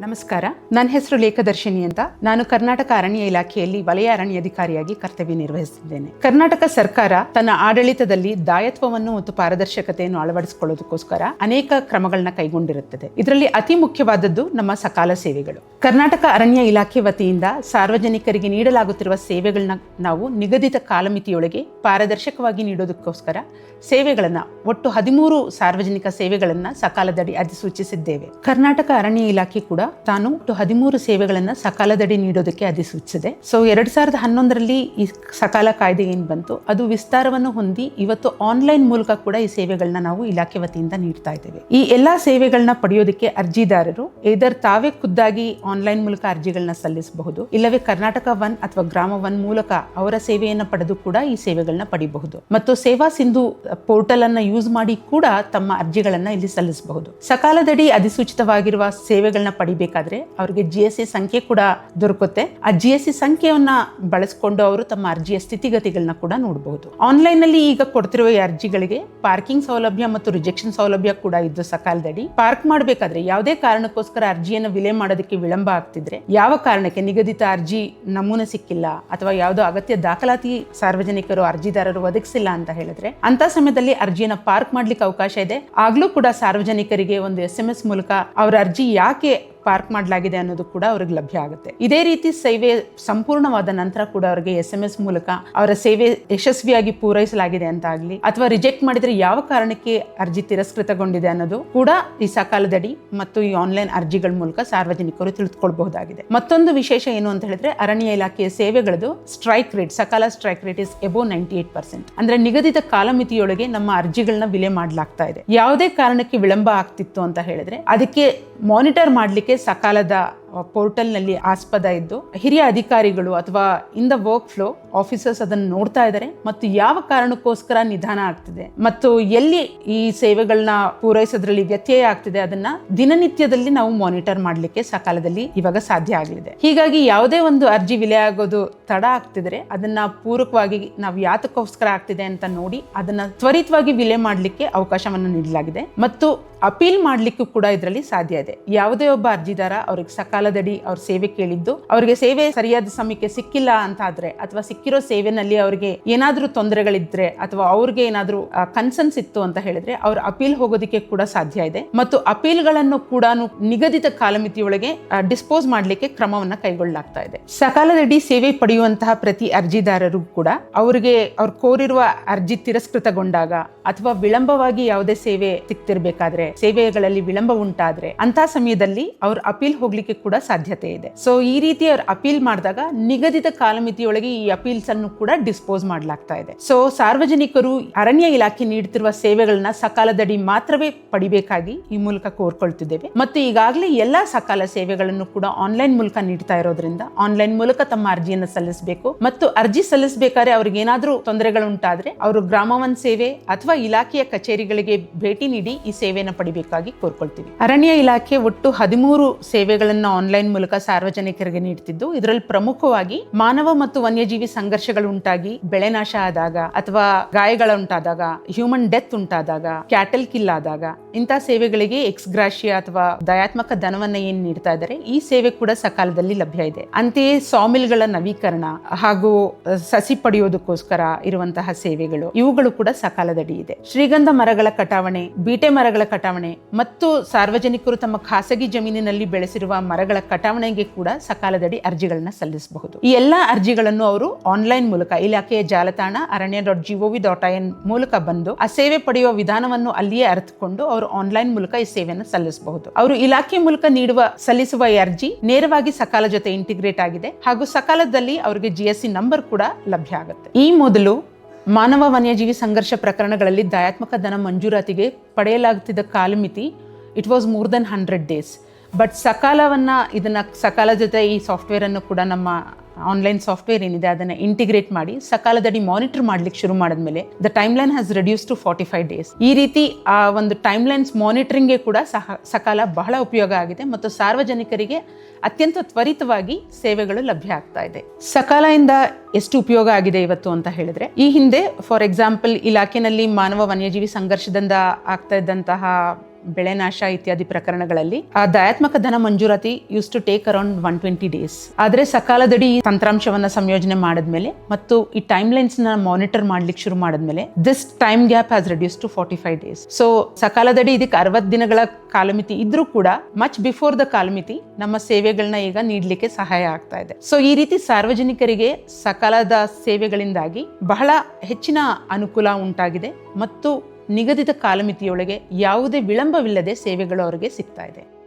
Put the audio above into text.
ನಮಸ್ಕಾರ. ನನ್ನ ಹೆಸರು ಲೇಖದರ್ಶಿನಿ ಅಂತ. ನಾನು ಕರ್ನಾಟಕ ಅರಣ್ಯ ಇಲಾಖೆಯಲ್ಲಿ ವಲಯ ಅರಣ್ಯ ಅಧಿಕಾರಿಯಾಗಿ ಕರ್ತವ್ಯ ನಿರ್ವಹಿಸುತ್ತಿದ್ದೇನೆ. ಕರ್ನಾಟಕ ಸರ್ಕಾರ ತನ್ನ ಆಡಳಿತದಲ್ಲಿ ದಾಯತ್ವವನ್ನು ಮತ್ತು ಪಾರದರ್ಶಕತೆಯನ್ನು ಅಳವಡಿಸಿಕೊಳ್ಳೋದಕ್ಕೋಸ್ಕರ ಅನೇಕ ಕ್ರಮಗಳನ್ನ ಕೈಗೊಂಡಿರುತ್ತದೆ. ಇದರಲ್ಲಿ ಅತಿ ಮುಖ್ಯವಾದದ್ದು ನಮ್ಮ ಸಕಾಲ ಸೇವೆಗಳು. ಕರ್ನಾಟಕ ಅರಣ್ಯ ಇಲಾಖೆ ವತಿಯಿಂದ ಸಾರ್ವಜನಿಕರಿಗೆ ನೀಡಲಾಗುತ್ತಿರುವ ಸೇವೆಗಳನ್ನ ನಾವು ನಿಗದಿತ ಕಾಲಮಿತಿಯೊಳಗೆ ಪಾರದರ್ಶಕವಾಗಿ ನೀಡೋದಕ್ಕೋಸ್ಕರ ಸೇವೆಗಳನ್ನ ಒಟ್ಟು ಹದಿಮೂರು ಸಾರ್ವಜನಿಕ ಸೇವೆಗಳನ್ನ ಸಕಾಲದಡಿ ಅಧಿಸೂಚಿಸಿದ್ದೇವೆ. ಕರ್ನಾಟಕ ಅರಣ್ಯ ಇಲಾಖೆ ಕೂಡ ತಾನು ಹದಿಮೂರು ಸೇವೆಗಳನ್ನ ಸಕಾಲದಡಿ ನೀಡೋದಕ್ಕೆ ಅಧಿಸೂಚಿಸಿದೆ. ಸೊ ಎರಡ್ ಸಾವಿರದ ಹನ್ನೊಂದರಲ್ಲಿ ಈ ಸಕಾಲ ಕಾಯ್ದೆ ಏನು ಬಂತು? ಅದು ವಿಸ್ತಾರವನ್ನು ಹೊಂದಿ ಇವತ್ತು ಆನ್ಲೈನ್ ಮೂಲಕ ಕೂಡ ಈ ಸೇವೆಗಳನ್ನ ನಾವು ಇಲಾಖೆ ವತಿಯಿಂದ ನೀಡ್ತಾ ಇದ್ದೇವೆ. ಈ ಎಲ್ಲಾ ಸೇವೆಗಳನ್ನ ಪಡೆಯೋದಕ್ಕೆ ಅರ್ಜಿದಾರರು ಏದರ್ ತಾವೇ ಖುದ್ದಾಗಿ ಆನ್ಲೈನ್ ಮೂಲಕ ಅರ್ಜಿಗಳನ್ನ ಸಲ್ಲಿಸಬಹುದು, ಇಲ್ಲವೇ ಕರ್ನಾಟಕ ಒನ್ ಅಥವಾ ಗ್ರಾಮ ಒನ್ ಮೂಲಕ ಅವರ ಸೇವೆಯನ್ನು ಪಡೆದು ಕೂಡ ಈ ಸೇವೆಗಳನ್ನ ಪಡಿಬಹುದು. ಮತ್ತು ಸೇವಾ ಸಿಂಧು ಪೋರ್ಟಲ್ ಅನ್ನ ಯೂಸ್ ಮಾಡಿ ಕೂಡ ತಮ್ಮ ಅರ್ಜಿಗಳನ್ನ ಇಲ್ಲಿ ಸಲ್ಲಿಸಬಹುದು. ಸಕಾಲದಡಿ ಅಧಿಸೂಚಿತವಾಗಿರುವ ಸೇವೆಗಳನ್ನ ಪಡಿಬೇಕಾದ್ರೆ ಅವರಿಗೆ ಜಿ ಎಸ್ ಸಿ ಸಂಖ್ಯೆ ಕೂಡ ದೊರಕುತ್ತೆ. ಆ ಜಿ ಎಸ್ ಸಿ ಸಂಖ್ಯೆಯನ್ನ ಬಳಸಿಕೊಂಡು ಅವರು ತಮ್ಮ ಅರ್ಜಿಯ ಸ್ಥಿತಿಗತಿಗಳನ್ನ ಕೂಡ ನೋಡಬಹುದು ಆನ್ಲೈನ್ನಲ್ಲಿ ಈಗ ಕೊಡ್ತಿರುವ ಅರ್ಜಿಗಳಿಗೆ ಪಾರ್ಕಿಂಗ್ ಸೌಲಭ್ಯ ಮತ್ತು ರಿಜೆಕ್ಷನ್ ಸೌಲಭ್ಯ ಕೂಡ ಇದ್ದು ಸಕಾಲದಡಿ ಪಾರ್ಕ್ ಮಾಡಬೇಕಾದ್ರೆ ಯಾವುದೇ ಕಾರಣಕ್ಕೋಸ್ಕರ ಅರ್ಜಿಯನ್ನು ವಿಲೆ ಮಾಡೋದಕ್ಕೆ ವಿಳಂಬ ಆಗ್ತಿದ್ರೆ ಯಾವ ಕಾರಣಕ್ಕೆ ನಿಗದಿತ ಅರ್ಜಿ ನಮೂನೆ ಸಿಕ್ಕಿಲ್ಲ ಅಥವಾ ಯಾವುದೋ ಅಗತ್ಯ ದಾಖಲಾತಿ ಸಾರ್ವಜನಿಕರು ಅರ್ಜಿದಾರರು ಒದಗಿಸಿಲ್ಲ ಅಂತ ಹೇಳಿದ್ರೆ ಅಂತ ಸಮಯದಲ್ಲಿ ಅರ್ಜಿಯನ್ನು ಪಾರ್ಕ್ ಮಾಡ್ಲಿಕ್ಕೆ ಅವಕಾಶ ಇದೆ. ಆಗ್ಲೂ ಕೂಡ ಸಾರ್ವಜನಿಕರಿಗೆ ಒಂದು ಎಸ್ ಎಂ ಎಸ್ ಮೂಲಕ ಅವರ ಅರ್ಜಿ ಯಾಕೆ ಪಾರ್ಕ್ ಮಾಡಲಾಗಿದೆ ಅನ್ನೋದು ಕೂಡ ಅವ್ರಿಗೆ ಲಭ್ಯ ಆಗುತ್ತೆ. ಇದೇ ರೀತಿ ಸೇವೆ ಸಂಪೂರ್ಣವಾದ ನಂತರ ಕೂಡ ಅವರಿಗೆ ಎಸ್ ಎಂ ಎಸ್ ಮೂಲಕ ಅವರ ಸೇವೆ ಯಶಸ್ವಿಯಾಗಿ ಪೂರೈಸಲಾಗಿದೆ ಅಂತ ಆಗಲಿ, ಅಥವಾ ರಿಜೆಕ್ಟ್ ಮಾಡಿದ್ರೆ ಯಾವ ಕಾರಣಕ್ಕೆ ಅರ್ಜಿ ತಿರಸ್ಕೃತಗೊಂಡಿದೆ ಅನ್ನೋದು ಕೂಡ ಈ ಸಕಾಲದಡಿ ಮತ್ತು ಈ ಆನ್ಲೈನ್ ಅರ್ಜಿಗಳ ಮೂಲಕ ಸಾರ್ವಜನಿಕರು ತಿಳಿದುಕೊಳ್ಬಹುದಾಗಿದೆ. ಮತ್ತೊಂದು ವಿಶೇಷ ಏನು ಅಂತ ಹೇಳಿದ್ರೆ ಅರಣ್ಯ ಇಲಾಖೆಯ ಸೇವೆಗಳದು strike rate, Sakala strike rate is above ninety eight percent ಅಂದ್ರೆ ನಿಗದಿತ ಕಾಲಮಿತಿಯೊಳಗೆ ನಮ್ಮ ಅರ್ಜಿಗಳನ್ನ ವಿಲೆ ಮಾಡಲಾಗ್ತಾ ಇದೆ. ಯಾವುದೇ ಕಾರಣಕ್ಕೆ ವಿಳಂಬ ಆಗ್ತಿತ್ತು ಅಂತ ಹೇಳಿದ್ರೆ ಅದಕ್ಕೆ ಮಾನಿಟರ್ ಮಾಡಲಿಕ್ಕೆ ಸಕಾಲದ ಪೋರ್ಟಲ್ನಲ್ಲಿ ಆಸ್ಪದ ಇದ್ದು, ಹಿರಿಯ ಅಧಿಕಾರಿಗಳು ಅಥವಾ in the work flow officers ಅದನ್ನು ನೋಡ್ತಾ ಇದ್ದಾರೆ ಮತ್ತು ಯಾವ ಕಾರಣಕ್ಕೋಸ್ಕರ ನಿಧಾನ ಆಗ್ತಿದೆ ಮತ್ತು ಎಲ್ಲಿ ಈ ಸೇವೆಗಳನ್ನ ಪೂರೈಸೋದ್ರಲ್ಲಿ ವ್ಯತ್ಯಯ ಆಗ್ತಿದೆ ಅದನ್ನ ದಿನನಿತ್ಯದಲ್ಲಿ ನಾವು ಮಾನಿಟರ್ ಮಾಡಲಿಕ್ಕೆ ಸಕಾಲದಲ್ಲಿ ಇವಾಗ ಸಾಧ್ಯ ಆಗಲಿದೆ. ಹೀಗಾಗಿ ಯಾವುದೇ ಒಂದು ಅರ್ಜಿ ವಿಲೆ ಆಗೋದು ತಡ ಆಗ್ತಿದ್ರೆ ಅದನ್ನ ಪೂರಕವಾಗಿ ನಾವು ಯಾತಕ್ಕೋಸ್ಕರ ಆಗ್ತಿದೆ ಅಂತ ನೋಡಿ ಅದನ್ನ ತ್ವರಿತವಾಗಿ ವಿಲೆ ಮಾಡಲಿಕ್ಕೆ ಅವಕಾಶವನ್ನು ನೀಡಲಾಗಿದೆ. ಮತ್ತು ಅಪೀಲ್ ಮಾಡಲಿಕ್ಕೂ ಕೂಡ ಇದರಲ್ಲಿ ಸಾಧ್ಯ ಇದೆ. ಯಾವುದೇ ಒಬ್ಬ ಅರ್ಜಿದಾರ ಅವ್ರಿಗೆ ಸಕಾಲದಡಿ ಅವ್ರ ಸೇವೆ ಕೇಳಿದ್ದು, ಅವರಿಗೆ ಸೇವೆ ಸರಿಯಾದ ಸಮಯಕ್ಕೆ ಸಿಕ್ಕಿಲ್ಲ ಅಂತ ಆದ್ರೆ ಅಥವಾ ಸಿಕ್ಕಿರೋ ಸೇವೆನಲ್ಲಿ ಅವರಿಗೆ ಏನಾದ್ರೂ ತೊಂದರೆಗಳಿದ್ರೆ ಅಥವಾ ಅವ್ರಿಗೆ ಏನಾದ್ರೂ ಕನ್ಸನ್ಸ್ ಇತ್ತು ಅಂತ ಹೇಳಿದ್ರೆ ಅವ್ರ ಅಪೀಲ್ ಹೋಗೋದಕ್ಕೆ ಕೂಡ ಸಾಧ್ಯ ಇದೆ. ಮತ್ತು ಅಪೀಲ್ಗಳನ್ನು ಕೂಡ ನಿಗದಿತ ಕಾಲಮಿತಿಯೊಳಗೆ ಡಿಸ್ಪೋಸ್ ಮಾಡಲಿಕ್ಕೆ ಕ್ರಮವನ್ನ ಕೈಗೊಳ್ಳಲಾಗ್ತಾ ಇದೆ. ಸಕಾಲದಡಿ ಸೇವೆ ಪಡೆಯುವಂತಹ ಪ್ರತಿ ಅರ್ಜಿದಾರರು ಕೂಡ ಅವರಿಗೆ ಅವ್ರು ಕೋರಿರುವ ಅರ್ಜಿ ತಿರಸ್ಕೃತಗೊಂಡಾಗ ಅಥವಾ ವಿಳಂಬವಾಗಿ ಯಾವುದೇ ಸೇವೆ ಸಿಕ್ತಿರ್ಬೇಕಾದ್ರೆ ಸೇವೆಗಳಲ್ಲಿ ವಿಳಂಬ ಉಂಟಾದ್ರೆ ಅಂತ ಸಮಯದಲ್ಲಿ ಅವ್ರ ಅಪೀಲ್ ಹೋಗ್ಲಿಕ್ಕೆ ಸಾಧ್ಯತೆ ಇದೆ. ಸೊ ಈ ರೀತಿ ಅವ್ರು ಅಪೀಲ್ ಮಾಡಿದಾಗ ನಿಗದಿತ ಕಾಲಮಿತಿಯೊಳಗೆ ಈ ಅಪೀಲ್ಸ್ ಅನ್ನು ಕೂಡ ಡಿಸ್ಪೋಸ್ ಮಾಡಲಾಗ್ತಾ ಇದೆ. ಸೊ ಸಾರ್ವಜನಿಕರು ಅರಣ್ಯ ಇಲಾಖೆ ನೀಡುತ್ತಿರುವ ಸೇವೆಗಳನ್ನ ಸಕಾಲದಡಿ ಮಾತ್ರವೇ ಪಡಿಬೇಕಾಗಿ ಈ ಮೂಲಕ ಕೋರ್ಕೊಳ್ತಿದ್ದೇವೆ. ಮತ್ತು ಈಗಾಗಲೇ ಎಲ್ಲಾ ಸಕಾಲ ಸೇವೆಗಳನ್ನು ಕೂಡ ಆನ್ಲೈನ್ ಮೂಲಕ ನೀಡ್ತಾ ಇರೋದ್ರಿಂದ ಆನ್ಲೈನ್ ಮೂಲಕ ತಮ್ಮ ಅರ್ಜಿಯನ್ನು ಸಲ್ಲಿಸಬೇಕು. ಮತ್ತು ಅರ್ಜಿ ಸಲ್ಲಿಸಬೇಕಾದ್ರೆ ಅವ್ರಿಗೆ ಏನಾದ್ರೂ ತೊಂದರೆಗಳುಂಟಾದ್ರೆ ಅವರು ಗ್ರಾಮವನ್ ಸೇವೆ ಅಥವಾ ಇಲಾಖೆಯ ಕಚೇರಿಗಳಿಗೆ ಭೇಟಿ ನೀಡಿ ಈ ಸೇವೆಯನ್ನು ಪಡಿಬೇಕಾಗಿ ಕೋರ್ಕೊಳ್ತೀವಿ. ಅರಣ್ಯ ಇಲಾಖೆ ಒಟ್ಟು ಹದಿಮೂರು ಸೇವೆಗಳನ್ನು ಆನ್ಲೈನ್ ಮೂಲಕ ಸಾರ್ವಜನಿಕರಿಗೆ ನೀಡ್ತಿದ್ದು. ಇದರಲ್ಲಿ ಪ್ರಮುಖವಾಗಿ ಮಾನವ ಮತ್ತು ವನ್ಯಜೀವಿ ಸಂಘರ್ಷಗಳು ಉಂಟಾಗಿ, ಬೆಳೆ ನಾಶ ಆದಾಗ ಅಥವಾ ಗಾಯಗಳ ಉಂಟಾದಾಗ ಹ್ಯೂಮನ್ ಡೆತ್ ಉಂಟಾದಾಗ ಕ್ಯಾಟಲ್ ಕಿಲ್ ಆದಾಗ ಇಂತಹ ಸೇವೆಗಳಿಗೆ ಎಕ್ಸ್ ಗ್ರಾಶಿಯಾ ಅಥವಾ ದಯಾತ್ಮಕ ಧನವನ್ನ ಏನ್ ನೀಡ್ತಾ ಇದ್ದಾರೆ ಈ ಸೇವೆ ಕೂಡ ಸಕಾಲದಲ್ಲಿ ಲಭ್ಯ ಇದೆ. ಅಂತೆಯೇ ಸಾಮಿಲ್ಗಳ ನವೀಕರಣ ಹಾಗೂ ಸಸಿ ಪಡೆಯೋದಕ್ಕೋಸ್ಕರ ಇರುವಂತಹ ಸೇವೆಗಳು, ಇವುಗಳು ಕೂಡ ಸಕಾಲದಡಿ ಇದೆ. ಶ್ರೀಗಂಧ ಮರಗಳ ಕಟಾವಣೆ, ಬೀಟೆ ಮರಗಳ ಕಟಾವಣೆ ಮತ್ತು ಸಾರ್ವಜನಿಕರು ತಮ್ಮ ಖಾಸಗಿ ಜಮೀನಿನಲ್ಲಿ ಬೆಳೆಸಿರುವ ಮರಗಳ ಕಟಾವಣೆಗೆ ಕೂಡ ಸಕಾಲದಡಿ ಅರ್ಜಿಗಳನ್ನ ಸಲ್ಲಿಸಬಹುದು. ಈ ಎಲ್ಲಾ ಅರ್ಜಿಗಳನ್ನು ಅವರು ಆನ್ಲೈನ್ ಮೂಲಕ ಇಲಾಖೆಯ ಜಾಲತಾಣ Aranya dot G O V dot N ಮೂಲಕ ಬಂದು ಆ ಸೇವೆ ಪಡೆಯುವ ವಿಧಾನವನ್ನು ಅಲ್ಲಿಯೇ ಅರ್ಥಕೊಂಡು ಅವರು ಆನ್ಲೈನ್ ಮೂಲಕ ಈ ಸೇವೆಯನ್ನು ಸಲ್ಲಿಸಬಹುದು. ಅವರು ಇಲಾಖೆ ಮೂಲಕ ನೀಡುವ, ಸಲ್ಲಿಸುವ ಈ ಅರ್ಜಿ ನೇರವಾಗಿ ಸಕಾಲ ಜೊತೆ ಇಂಟಿಗ್ರೇಟ್ ಆಗಿದೆ ಹಾಗೂ ಸಕಾಲದಲ್ಲಿ ಅವರಿಗೆ ಜಿಎಸ್ಸಿ ನಂಬರ್ ಕೂಡ ಲಭ್ಯ ಆಗುತ್ತೆ. ಈ ಮೊದಲು ಮಾನವ ವನ್ಯಜೀವಿ ಸಂಘರ್ಷ ಪ್ರಕರಣಗಳಲ್ಲಿ ದಯಾತ್ಮಕ ಧನ ಮಂಜೂರಾತಿಗೆ ಪಡೆಯಲಾಗುತ್ತಿದ್ದ ಕಾಲಮಿತಿ it was more than hundred days but ಸಕಾಲವನ್ನು ಇದನ್ನು ಸಕಾಲ ಜೊತೆ ಈ ಸಾಫ್ಟ್ವೇರನ್ನು ಕೂಡ ನಮ್ಮ ಆನ್ಲೈನ್ ಸಾಫ್ಟ್ವೇರ್ ಏನಿದೆ ಅದನ್ನು ಇಂಟಿಗ್ರೇಟ್ ಮಾಡಿ ಸಕಾಲದಡಿ ಮಾನಿಟರ್ ಮಾಡ್ಲಿಕ್ಕೆ ಶುರು ಮಾಡಿದ್ಮೇಲೆ the time line has reduce to forty five days ಈ ರೀತಿ ಆ ಒಂದು ಟೈಮ್ ಲೈನ್ಸ್ ಮಾನಿಟರಿಂಗ್ಗೆ ಕೂಡ ಸಹ ಸಕಾಲ ಬಹಳ ಉಪಯೋಗ ಆಗಿದೆ ಮತ್ತು ಸಾರ್ವಜನಿಕರಿಗೆ ಅತ್ಯಂತ ತ್ವರಿತವಾಗಿ ಸೇವೆಗಳು ಲಭ್ಯ ಆಗ್ತಾ ಇದೆ. ಸಕಾಲದಿಂದ ಎಷ್ಟು ಉಪಯೋಗ ಆಗಿದೆ ಇವತ್ತು ಅಂತ ಹೇಳಿದ್ರೆ, ಈ ಹಿಂದೆ ಫಾರ್ ಎಕ್ಸಾಂಪಲ್ ಇಲಾಖೆನಲ್ಲಿ ಮಾನವ ವನ್ಯಜೀವಿ ಸಂಘರ್ಷದಿಂದ ಆಗ್ತಾ ಇದ್ದಂತಹ ಬೆಳೆ ನಾಶ ಇತ್ಯಾದಿ ಪ್ರಕರಣಗಳಲ್ಲಿ, ಆ ದಯಾತ್ಮಕ ಧನ ಮಂಜೂರಾತಿ use to take around one twenty days ಆದ್ರೆ ಸಕಾಲದಡಿ ಈ ತಂತ್ರಾಂಶವನ್ನ ಸಂಯೋಜನೆ ಮಾಡಿದ್ಮೇಲೆ ಮತ್ತು ಈ ಟೈಮ್ ಲೈನ್ಸ್ನ ಮಾನಿಟರ್ ಮಾಡ್ಲಿಕ್ಕೆ ಶುರು ಮಾಡಿದ್ಮೇಲೆ this time gap has reduce to forty five days so ಸಕಾಲದಡಿ ಇದಕ್ಕೆ ಅರವತ್ತು ದಿನಗಳ ಕಾಲಮಿತಿ ಇದ್ರೂ ಕೂಡ ಮಚ್ ಬಿಫೋರ್ ದ ಕಾಲಮಿತಿ ನಮ್ಮ ಸೇವೆಗಳನ್ನ ಈಗ ನೀಡಲಿಕ್ಕೆ ಸಹಾಯ ಆಗ್ತಾ ಇದೆ. ಸೊ ಈ ರೀತಿ ಸಾರ್ವಜನಿಕರಿಗೆ ಸಕಾಲದ ಸೇವೆಗಳಿಂದಾಗಿ ಬಹಳ ಹೆಚ್ಚಿನ ಅನುಕೂಲ ಉಂಟಾಗಿದೆ ಮತ್ತು ನಿಗದಿತ ಕಾಲಮಿತಿಯೊಳಗೆ ಯಾವುದೇ ವಿಳಂಬವಿಲ್ಲದೆ ಸೇವೆಗಳು ಅವರಿಗೆ ಸಿಗ್ತಾ ಇದೆ.